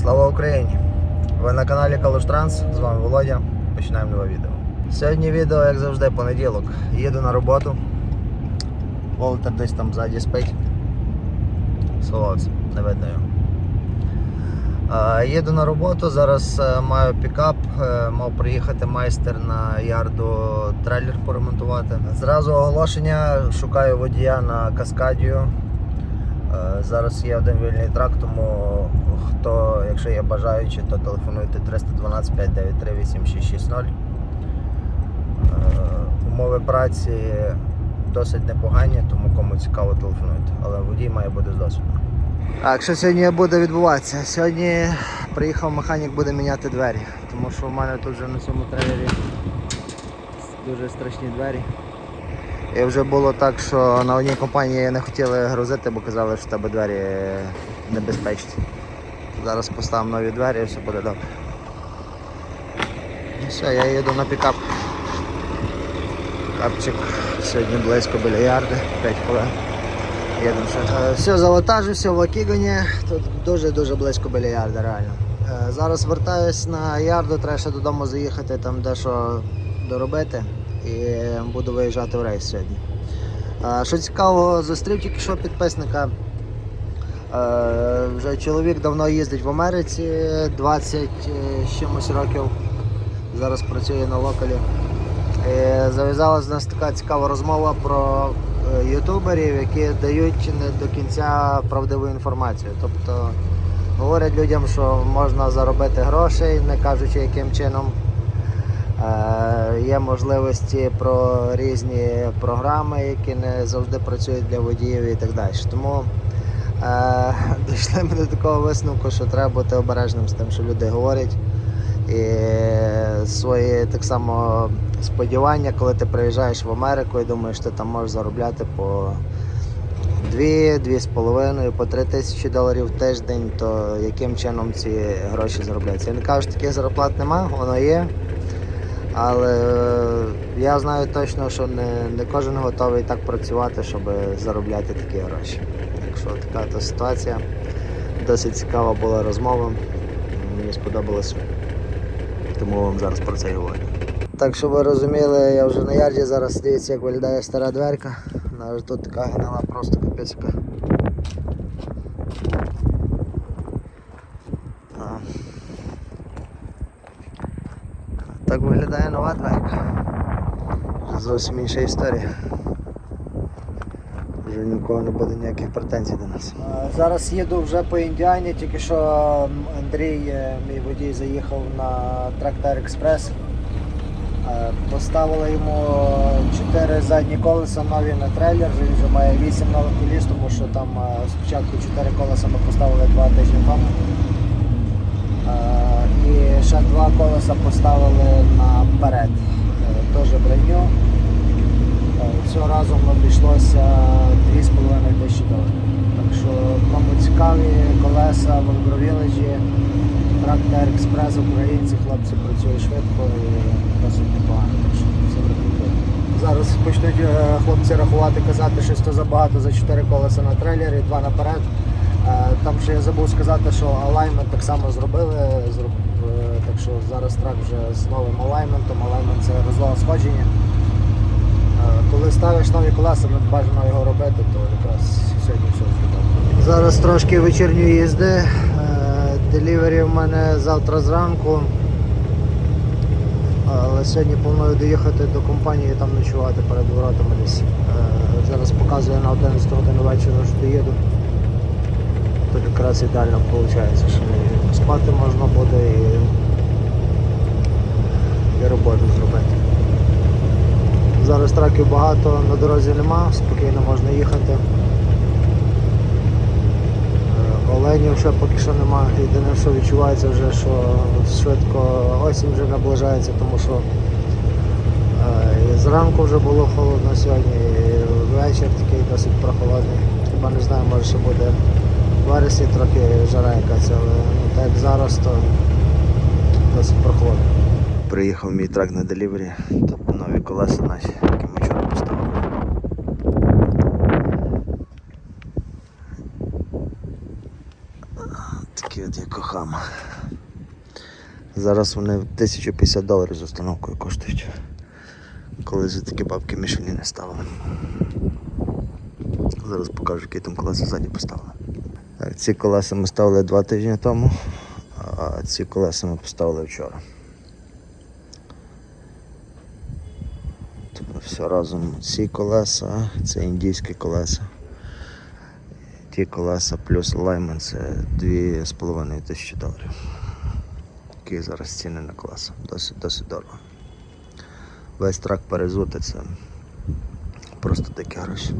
Слава Україні! Ви на каналі Калуш Транс, з вами Володя. Починаємо нове відео. Сьогодні відео, як завжди, понеділок. Їду на роботу. Волтер десь там ззаді спить. Сховався, не видно його. Їду на роботу, зараз е, маю пікап, е, мав приїхати майстер на ярду трейлер поремонтувати. Зразу оголошення, шукаю водія на Каскадію. Е, Зараз є один вільний трак, тому хто, якщо є бажаючі, то телефонуйте 312 593 8660. Е, Умови праці досить непогані, тому кому цікаво телефонуйте. Але водій має бути з досвідом. Так, що сьогодні буде відбуватися? Сьогодні приїхав механік, буде міняти двері, тому що в мене тут вже на цьому трейлері дуже страшні двері. І вже було так, що на одній компанії не хотіли грузити, бо казали, що в тебе двері небезпечні. Зараз поставимо нові двері і все буде добре. І все, я їду на пікап. Капчик сьогодні близько біля ярди, 5 хвилин. Їдемо ще. Е, Все завантажився в Окігані, тут дуже-дуже близько біля ярди, реально. Е, Зараз вертаюсь на ярду, треба ще додому заїхати, там дещо доробити і буду виїжджати в рейс сьогодні. Е, Що цікаво, зустрів тільки що підписника. Е, Вже чоловік давно їздить в Америці, 20 з чимось років. Зараз працює на локалі. І зав'язалася в нас така цікава розмова про е, ютуберів, які дають не до кінця правдиву інформацію. Тобто говорять людям, що можна заробити грошей, не кажучи яким чином. Є можливості про різні програми, які не завжди працюють для водіїв і так далі. Тому е, дійшли ми до такого висновку, що треба бути обережним з тим, що люди говорять. І свої так само сподівання, коли ти приїжджаєш в Америку і думаєш, що ти там можеш заробляти по 2, 2,5, по 3 тисячі доларів в тиждень, то яким чином ці гроші заробляються? Я не кажу, що таких зарплат нема, воно є. Але я знаю точно, що не, не кожен готовий так працювати, щоб заробляти такі гроші. Так що така то ситуація. Досить цікава була розмова. Мені сподобалось. Тому вам зараз про це говорю. Так, щоб ви розуміли, я вже на ярді зараз дивіться, як виглядає стара дверка. Вона тут така гнила просто капець. яка. А. Так виглядає нова дверка. Зовсім інша історія. Вже ні в кого не буде ніяких претензій до нас. Зараз їду вже по Індіані, тільки що Андрій, е, мій водій, заїхав на трактор Експрес. Е, Поставили йому 4 задні колеса нові на трейлер, він вже має 8 нових коліс, тому що там е, спочатку 4 колеса ми поставили 2 тижні тому. Е, ще два колеса поставили наперед. Е, Теж броню. Е, Всього разом обійшлося 2,5 тисячі доларів. Так що кому цікаві колеса в агровіледжі, трактор експрес, українці, хлопці працюють швидко і досить непогано. Так що все рекомендую. Зараз почнуть е, хлопці рахувати, казати, що це забагато за 4 колеса на трейлері, 2 наперед. Е, Там ще я забув сказати, що алаймент так само зробили. Е, Так що зараз трак вже з новим алайментом. Алаймент це розлога сходження. Е, Коли ставиш нові колеса, не бажано його робити, то якраз сьогодні все зробив. Зараз трошки вечірньої їзди. Делівері в мене завтра зранку. Але сьогодні планую доїхати до компанії там ночувати перед воротами десь. Е, Зараз показує на 11 годину вечора, що доїду. Тут якраз ідеально виходить, що спати можна буде і, і роботу зробити. Зараз траків багато, на дорозі нема, спокійно можна їхати. Е, Оленів ще поки що нема. Єдине, що відчувається вже, що швидко осінь вже наближається, тому що е, і зранку вже було холодно сьогодні, і вечір такий досить прохолодний. Хіба не знаю, може ще буде вересні трохи жара якась, але ну, так зараз, то досить прохолодно. Приїхав мій трак на делівері, тут нові колеса наші, які ми вчора поставили. Такі от я кохаю. Зараз вони 1050 доларів з установкою коштують. Коли за такі бабки Мішелі не ставили. Зараз покажу, які там колеса ззаді поставили. Так, ці колеса ми ставили два тижні тому, а ці колеса ми поставили вчора. Тобто все разом ці колеса, це індійські колеса. Ті колеса плюс лаймен це 2,5 тисячі доларів. Такі зараз ціни на колеса. Досить досить дорого. Весь трак перезути це просто такі гроші.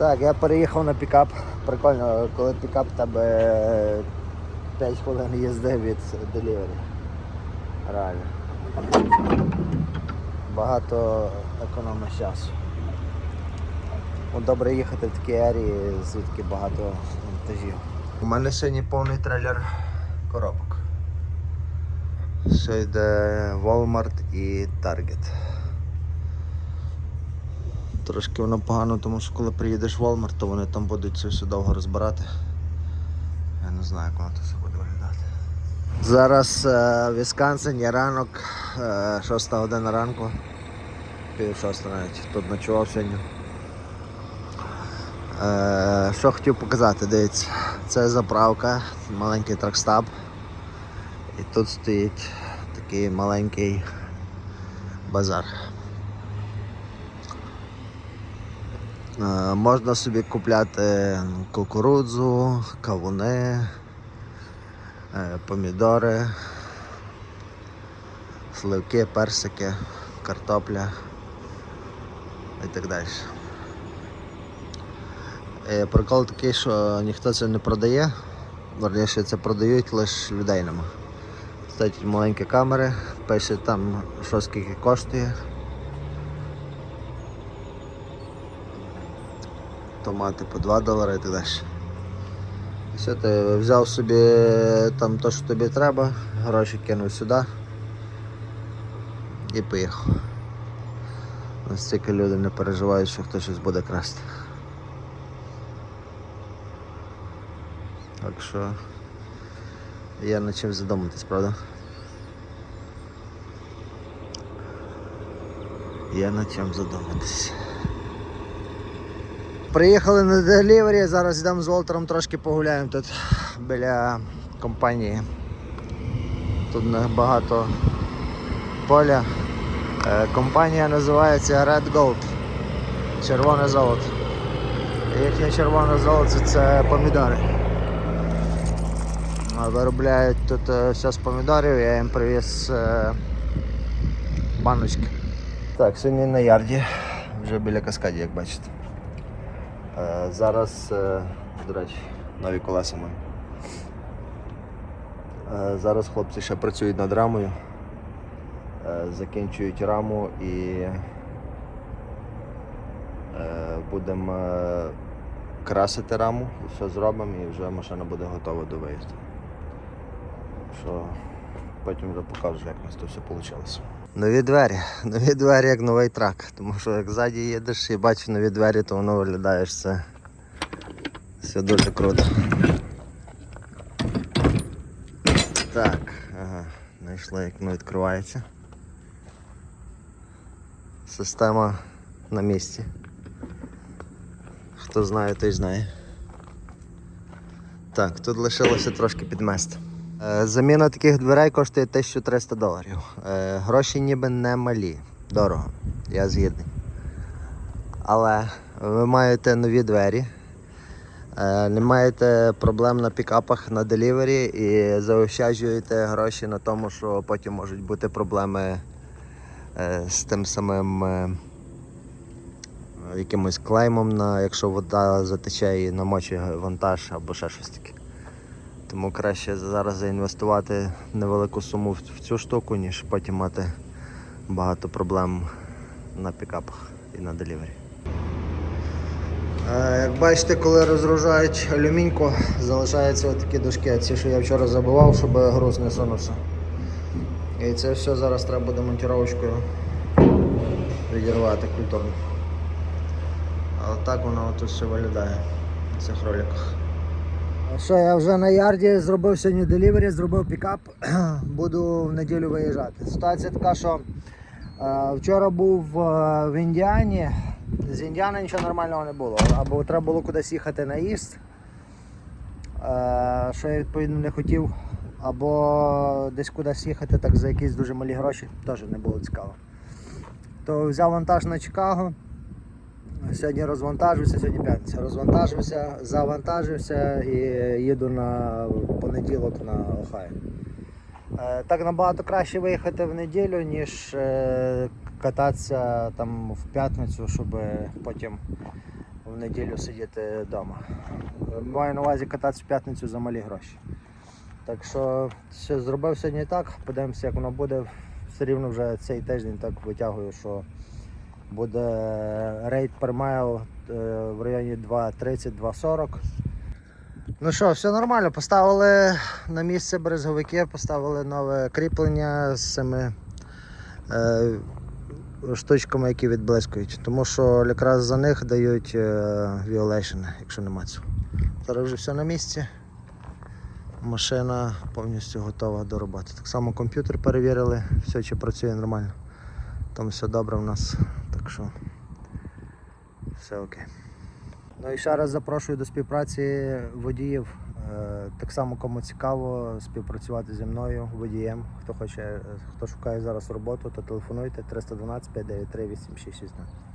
Так, я переїхав на пікап. Прикольно, коли пікап тебе 5 хвилин їзди від делівері. Реально. Багато економить часу. Ну, Добре їхати в такій арії, звідки багато вантажів. У мене сьогодні повний трейлер коробок. Ще йде Walmart і Target. Трошки воно погано, тому що коли приїдеш в Walmart, то вони там будуть це все довго розбирати. Я не знаю, як воно це все буде виглядати. Зараз е, в Вісконсині ранок, е, 6 година ранку, пів шоста навіть. Тут ночував сьогодні. Е, що хотів показати, дивіться, це заправка, маленький тракстаб. І тут стоїть такий маленький базар. Е, Можна собі купляти кукурудзу, кавуни, е, помідори, сливки, персики, картопля і так далі. Е, Прикол такий, що ніхто це не продає, верніше це продають, лише людей нема. Стоять маленькі камери, пише там, що скільки коштує. Томати по 2 долари і так далі. Все, ти взяв собі там те, що тобі треба, гроші кинув сюди і поїхав. Настільки люди не переживають, що хтось щось буде красти. Так що є над чим задуматись, правда? Є над чим задуматись. Приїхали на делівері, зараз йдемо з Волтером трошки погуляємо тут біля компанії. Тут багато поля. Е, Компанія називається Red Gold. Червоне золото. Їхнє червоне золото це помідори. Виробляють тут е, все з помідорів, я їм привіз е, баночки. Так, сьогодні на ярді, вже біля каскаді, як бачите. Е, Зараз, е, до речі, нові колеса маю. Е, Зараз хлопці ще працюють над рамою, закінчують раму і будемо красити раму, все зробимо і вже машина буде готова до виїзду. Що потім вже покажу, як у нас це все вийшло. Нові двері, нові двері як новий трак. Тому що як ззаді їдеш і бачиш нові двері, то воно виглядає це все дуже круто. Так, ага, знайшли, як воно відкривається. Система на місці. Хто знає, той знає. Так, тут лишилося трошки підмести. Е, Заміна таких дверей коштує 1300 доларів. Е, Гроші ніби не малі. Дорого. Я згідний. Але ви маєте нові двері. е, Не маєте проблем на пікапах на делівері і заощаджуєте гроші на тому, що потім можуть бути проблеми з тим самим якимось клеймом, якщо вода затече і намочить вантаж або ще щось таке. Тому краще зараз заінвестувати невелику суму в в цю штуку, ніж потім мати багато проблем на пікапах і на делівері. Е, Як бачите, коли розгружають алюміньку, залишаються такі дошки, ці, що я вчора забивав, щоб груз не сунувся. І це все зараз треба буде монтіровочкою відірвати культурно. А отак воно тут все виглядає на цих роликах. Що, я вже на ярді зробив сьогодні делівері, зробив пікап, буду в неділю виїжджати. Ситуація така, що е, вчора був е, в Індіані, з Індіани нічого нормального не було. Або треба було кудись їхати на їзд, е, що я відповідно не хотів, або десь кудись їхати так за якісь дуже малі гроші, теж не було цікаво. То взяв вантаж на Чикаго. Сьогодні розвантажився, сьогодні п'ятниця. Розвантажився, завантажився і їду на понеділок на Охайо. Е, Так набагато краще виїхати в неділю, ніж е, кататися там в п'ятницю, щоб потім в неділю сидіти вдома. Маю на увазі кататися в п'ятницю за малі гроші. Так що все зробив сьогодні так, подивимося, як воно буде. Все рівно вже цей тиждень так витягую, що буде рейд е, в районі 2.30-2.40. Ну що, все нормально. Поставили на місце брезговики, поставили нове кріплення з цими е, штучками, які відблискують. Тому що якраз за них дають violation, якщо нема цього. Зараз вже все на місці. Машина повністю готова до роботи. Так само комп'ютер перевірили, все чи працює нормально. Там все добре в нас, що все окей. Ну і ще раз запрошую до співпраці водіїв. Е, Так само кому цікаво співпрацювати зі мною, водієм. Хто хоче, е, хто шукає зараз роботу, то телефонуйте 312 593 8660.